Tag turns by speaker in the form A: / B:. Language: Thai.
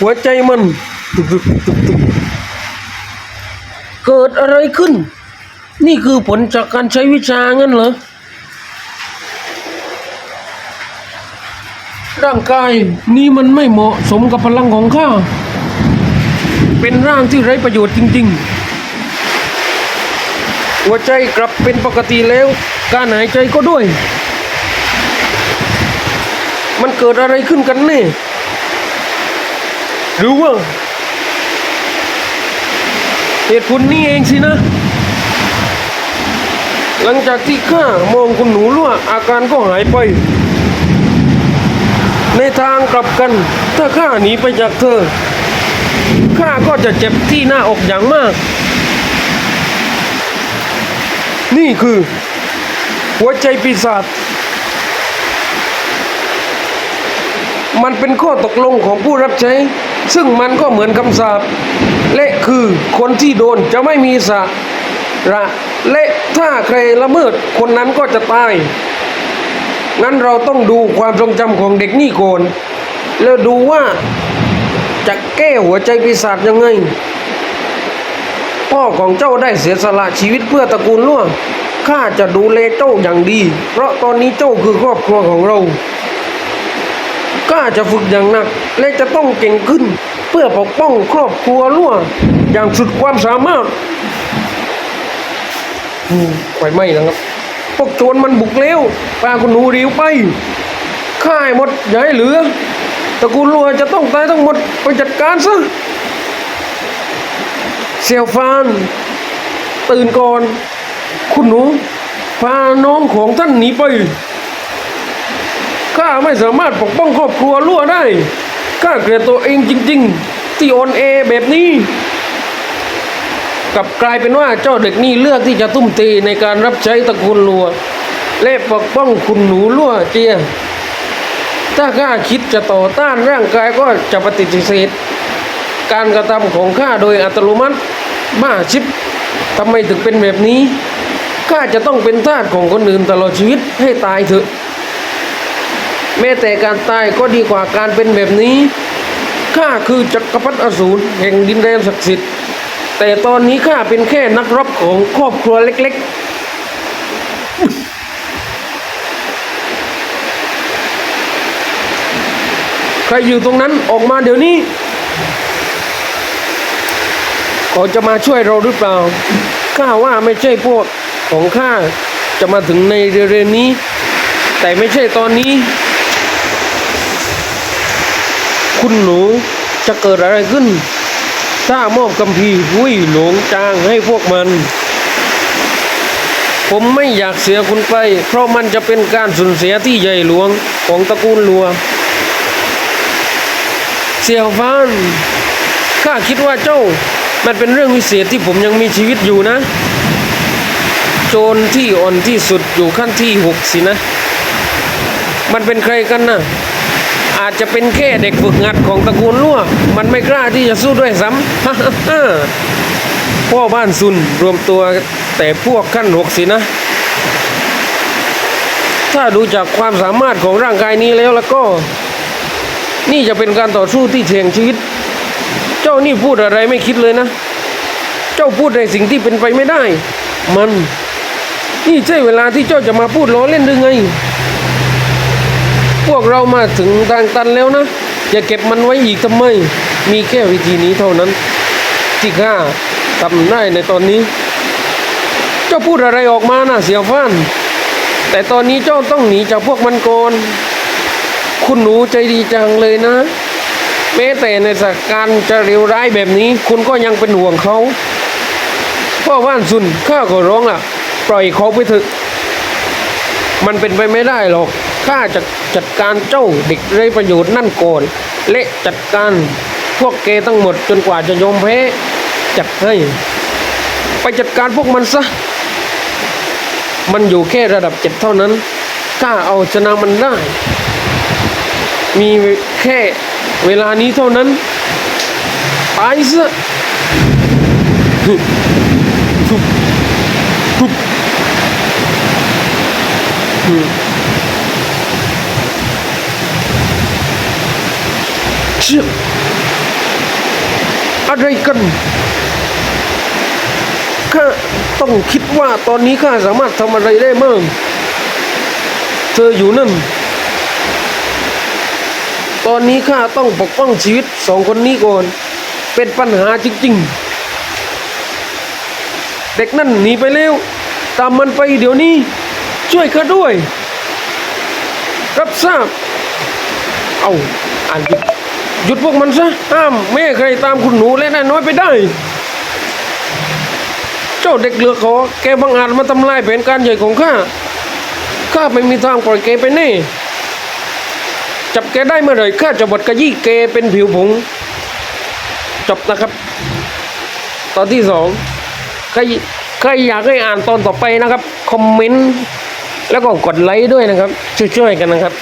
A: หัวใจมันตุบตุบตุบตุบเกิดอะไรขึ้น นี่คือผลจากการใช้วิชางั้นเหรอ ร่างกายนี่มันไม่เหมาะสมกับพลังของข้า เป็นร่างที่ไร้ประโยชน์จริง ๆ หัวใจกลับเป็นปกติแล้ว การหายใจก็ด้วย มันเกิดอะไรขึ้นกันแน่ รือว่าเหตุผลนี้เองสินะ หลังจากที่ข้ามองคุณหนูลั่วอาการก็หายไป ในทางกลับกัน ถ้าข้าหนีไปจากเธอ ข้าก็จะเจ็บที่หน้าอกอย่างมาก นี่คือ หัวใจปีศาจ มันเป็นข้อตกลงของผู้รับใช้ ซึ่งมันก็เหมือนคำสาปและคือคนที่โดนจะไม่มีสระและถ้าใครละเมิดคนนั้นก็จะตาย งั้นเราต้องดูความทรงจำของเด็กนี่ก่อนแล้วดูว่าจะแก้หัวใจปีศาจยังไง พ่อของเจ้าได้เสียสละชีวิตเพื่อตระกูลล่วงข้าจะดูแลเจ้าอย่างดี เพราะตอนนี้เจ้าคือครอบครัวของเรา ข้าจะฝึกอย่างหนัก และจะต้องเก่งขึ้น เพื่อปกป้องครอบครัวล่วอย่างสุดความสามารถอืมไฟไหม้นะครับ พวกโจรมันบุกเร็วพาคุณหนูริวไปฆ่าให้หมดอย่าให้เหลือตระกูลลัวจะต้องตายทั้งหมดไปจัดการซะเซียวฟาน ตื่นก่อน คุณหนู พาน้องของท่านหนีไป ข้าไม่สามารถปกป้องครอบครัวรั่วได้ข้าเกลียดตัวเองจริง ๆ ที่ออนเอแบบนี้กลับกลายเป็นว่าเจ้าเด็กนี่เลือกที่จะทุ่มเทในการรับใช้ตระกูลลัว และปกป้องคุณหนูลั่วเจีย ถ้าข้าคิดจะต่อต้านร่างกายก็จะปฏิเสธ การกระทำของข้าโดยอัตโนมัติบ้าชิบทำไมถึงเป็นแบบนี้ข้าจะต้องเป็นทาสของคนอื่นตลอดชีวิตให้ตายเถอะ แม้แต่การตายก็ดีกว่าการเป็นแบบนี้ ข้าคือจักรพรรดิอสูรแห่งดินแดนศักดิ์สิทธิ์ แต่ตอนนี้ข้าเป็นแค่นักรบของครอบครัวเล็กๆ ใครอยู่ตรงนั้นออกมาเดี๋ยวนี้เขาจะมาช่วยเราหรือเปล่า ข้าว่าไม่ใช่พวกของข้าจะมาถึงในเร็วๆนี้ แต่ไม่ใช่ตอนนี้ คุณหนูจะเกิดอะไรขึ้น ถ้ามอบกัมพีร์หุ้ยหลงจางให้พวกมัน ผมไม่อยากเสียคุณไป เพราะมันจะเป็นการสูญเสียที่ใหญ่หลวงของตระกูลลัว เสี่ยวฟานข้าคิดว่าเจ้ามันเป็นเรื่องวิเศษที่ผมยังมีชีวิตอยู่นะ โจรที่อ่อนที่สุดอยู่ขั้นที่หกสินะ มันเป็นใครกันนะ อาจจะเป็นแค่เด็กฝึกหัดของตระกูลลั่ว มันไม่กล้าที่จะสู้ด้วยซ้ำพ่อบ้านซุนรวมตัวแต่พวกขั้นหกสินะ ถ้าดูจากความสามารถของร่างกายนี้แล้วแล้วก็ นี่จะเป็นการต่อสู้ที่เสี่ยงชีวิต เจ้านี่พูดอะไรไม่คิดเลยนะ เจ้าพูดในสิ่งที่เป็นไปไม่ได้ มัน นี่ใช่เวลาที่เจ้าจะมาพูดล้อเล่นหรือไง พวกเรามาถึงทางตันแล้วนะอย่าเก็บมันไว้อีกทำไม มีแค่วิธีนี้เท่านั้น ที่ข้าทำได้ในตอนนี้ เจ้าพูดอะไรออกมานะเสียวฟ้าน แต่ตอนนี้เจ้าต้องหนีจากพวกมันก่อนคุณหนูใจดีจังเลยนะแม้แต่ในสถานการณ์จะเลวร้ายแบบนี้ คุณก็ยังเป็นห่วงเขาพ่อบ้านซุนข้าก็ร้องล่ะ ปล่อยเขาไปเถอะมันเป็นไปไม่ได้หรอกข้าจะ จัดการเจ้าเด็กไร้ประโยชน์นั่นก่อน และจัดการพวกแกทั้งหมดจนกว่าจะยอมแพ้จัดให้ ไปจัดการพวกมันซะ มันอยู่แค่ระดับเจ็ดเท่านั้นข้าเอาชนะมันได้ มีแค่เวลานี้เท่านั้น ไปซะทุบทุบอืม เชี่ยอะไรกันข้าต้องคิดว่าตอนนี้ข้าสามารถทำอะไรได้มั่งเธออยู่นั่น ตอนนี้ข้าต้องปกป้องชีวิตสองคนนี้ก่อน เป็นปัญหาจริงๆ เด็กนั่นหนีไปแล้ว ตามมันไปเดี๋ยวนี้ ช่วยข้าด้วย รับทราบ เอาอ่านหยุด หยุดพวกมันซะห้ามไม่ให้ใครตามคุณหนูและนายน้อยไปได้ เจ้าเด็กเหลือขอแกบังอาจมาทำลายแผนการใหญ่ของข้า ข้าไม่มีทางปล่อยแกไปแน่จับแกได้เมื่อไหร่ข้าจะบดกระยี่แกเป็นผิวผงจบนะครับ ตอนที่สองใครใครอยากให้อ่านตอนต่อไปนะครับ คอมเมนต์ แล้วก็กดไลค์ด้วยนะครับ ช่วยๆกันนะครับ